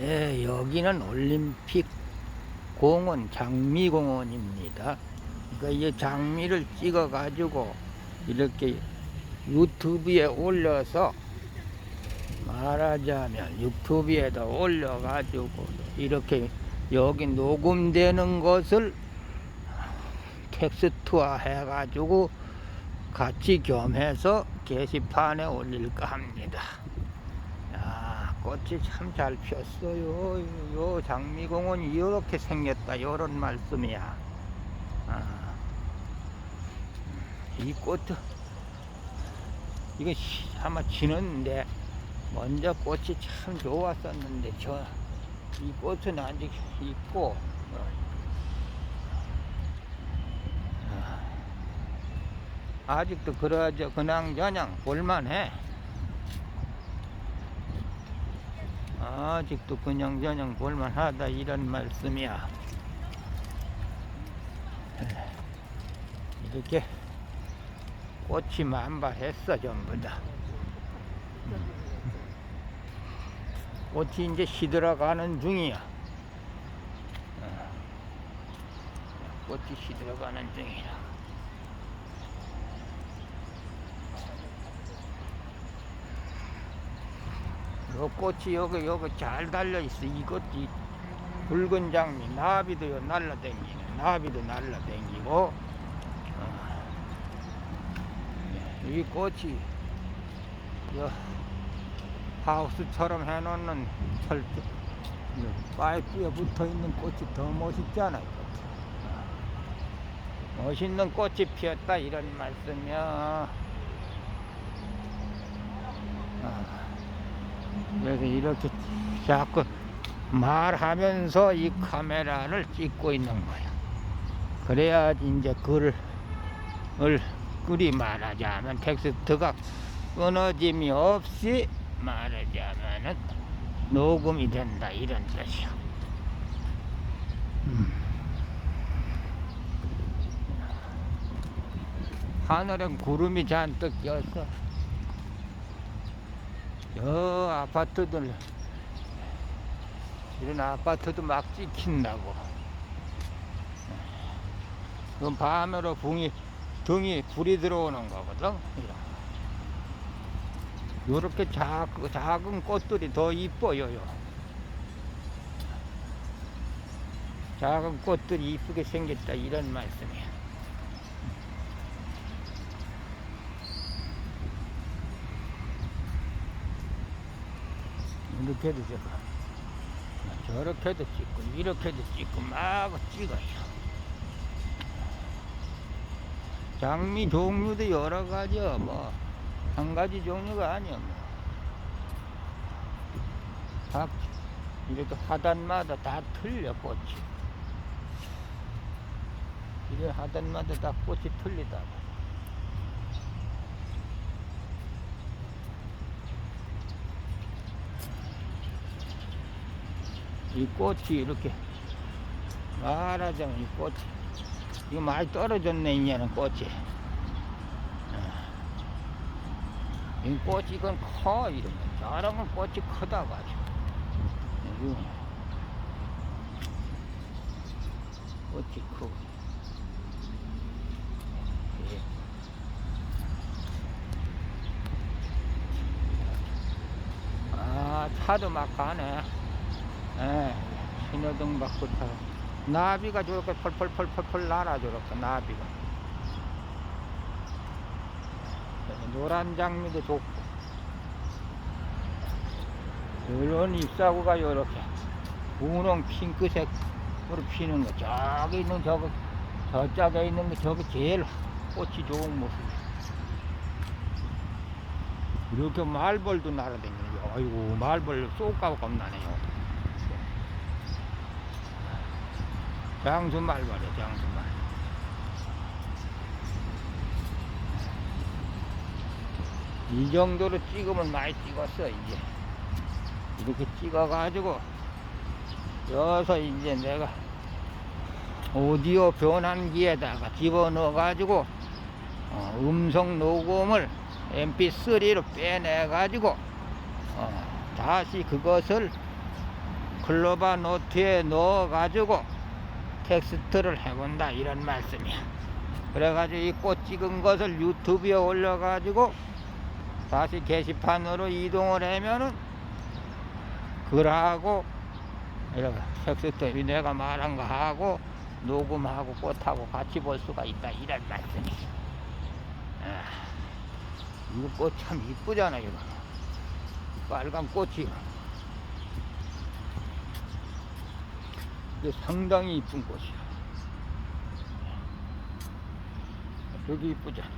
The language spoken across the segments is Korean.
예, 여기는 올림픽 공원 장미공원입니다. 그러니까 이 장미를 찍어 가지고 이렇게 유튜브에 올려서 말하자면 유튜브에다 올려 가지고 이렇게 여기 녹음되는 것을 텍스트화 해 가지고 같이 겸해서 게시판에 올릴까 합니다. 야, 꽃이 참 잘 피었어요. 요 장미공원이 이렇게 생겼다. 요런 말씀이야. 아, 이 꽃, 이거 시- 아마 지는데, 먼저 꽃이 참 좋았었는데, 저, 이 꽃은 아직 있고, 어. 아, 아직도 그러저 그냥저냥 볼만해. 아직도 그냥저냥 볼만하다 이런 말씀이야. 이렇게 꽃이 만발했어 전부 다. 꽃이 이제 시들어가는 중이야. 어. 꽃이 시들어가는 중이라. 요 꽃이 여기 여기 잘 달려 있어. 이것이 붉은 장미, 나비도 요 날라다니네. 나비도 날라다니고, 어. 이 꽃이 여 하우스처럼 해놓는 철 파이프에 붙어 있는 꽃이 더. 꽃이. 어. 멋있는 꽃이 피었다 이런 말씀이야. 그래서 이렇게 자꾸 말하면서 이 카메라를 찍고 있는 거야. 그래야 이제 글을 글이 말하자면 텍스트가 끊어짐이 없이 말하자면은 녹음이 된다 이런 뜻이야. 음. 하늘엔 구름이 잔뜩 꼈어. 저 아파트들. 이런 아파트도 막 찍힌다고. 그럼 밤으로 붕이 등이 불이 들어오는 거거든? 요렇게 작, 작은 꽃들이 더 이뻐요 요. 작은 꽃들이 이쁘게 생겼다 이런 말씀이야 이렇게도 찍고. 저렇게도 찍고 이렇게도 찍고 막 찍어요. 장미 종류도 여러 가지요. 뭐한 가지 종류가 아니야 뭐다 이렇게 하단마다 다 틀려 꽃이. 이래 하단마다 다 꽃이 틀리다고 이 꽃이 이렇게 말하자면 이 꽃이. 이거 많이 떨어졌네 이제는 꽃이. 어. 이 꽃이 이건 커 이런 거. 저런 건 꽃이 크다 가지고 이거 꽃이 크고. 예. 아 차도 막 가네 예, 신호등 받고 타. 나비가 저렇게 펄펄펄펄펄 날아 저렇게 나비가. 노란 장미도 좋고. 이런 잎사구가 요렇게 분홍 핑크색으로 피는 거. 저기 있는 저거 저쪽에 있는 게 저게 제일 꽃이 좋은 모습. 이렇게 말벌도 날아다니네요. 아이고 말벌 쏙 가고 겁나네요. 장수 말벌이야 장수 말. 이 정도로 찍으면 많이 찍었어 이제 이렇게 찍어 가지고 여기서 이제 내가 오디오 변환기에다가 집어넣어 가지고 어, 음성 녹음을 mp3로 빼내 가지고 어, 다시 그것을 글로바 노트에 넣어 가지고 텍스트를 해본다 이런 말씀이야. 그래가지고 이 꽃 찍은 것을 유튜브에 올려가지고 다시 게시판으로 이동을 하면은 글하고 이렇게 텍스트 내가 말한 거 하고 녹음하고 꽃하고 같이 볼 수가 있다 이런 말씀이야. 아, 이거 꽃 참 이쁘잖아 이거. 빨간 꽃이. 이게 상당히 이쁜 꽃이야. 되게 이쁘잖아.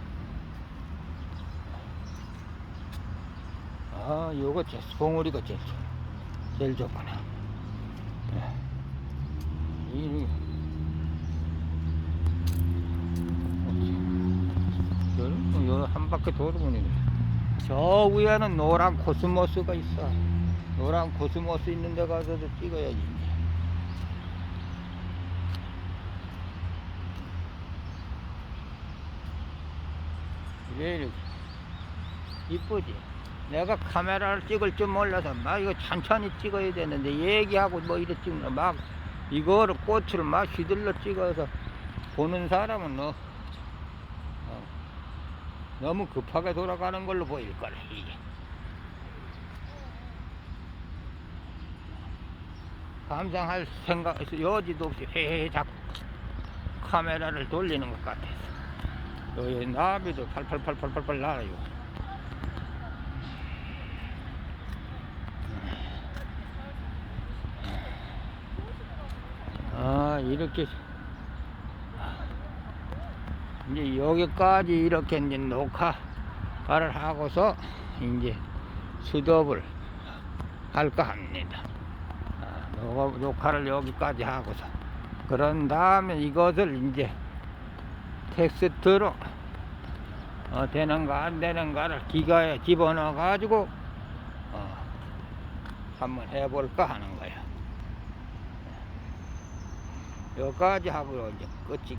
아, 요거 제 봉우리가 제일. 제일 좋구나. 예. 이, 요, 요, 한 바퀴 돌으면 저 위에는 노란 코스모스가 있어. 노란 코스모스 있는 데 가서도 찍어야지. 이렇게 이쁘지? 내가 카메라를 찍을 줄 몰라서 막 이거 천천히 찍어야 되는데 얘기하고 뭐 이래 찍는 막 이거를 꽃을 막 휘둘러 찍어서 보는 사람은 너 어, 너무 급하게 돌아가는 걸로 보일 거라 이게. 감상할 생각 여지도 없이 회작 카메라를 돌리는 것 같아서 여기 나비도 팔팔팔팔팔팔 날아요. 아 이렇게 이제 여기까지 이렇게 이제 녹화를 하고서 이제 수덥을 할까 합니다. 아, 녹화- 녹화를 여기까지 하고서 그런 다음에 이것을 이제 텍스트로 어, 되는가 안 되는가를 기가에 집어넣어 가지고 어, 한번 해볼까 하는 거야. 여기까지 하고 이제 끝이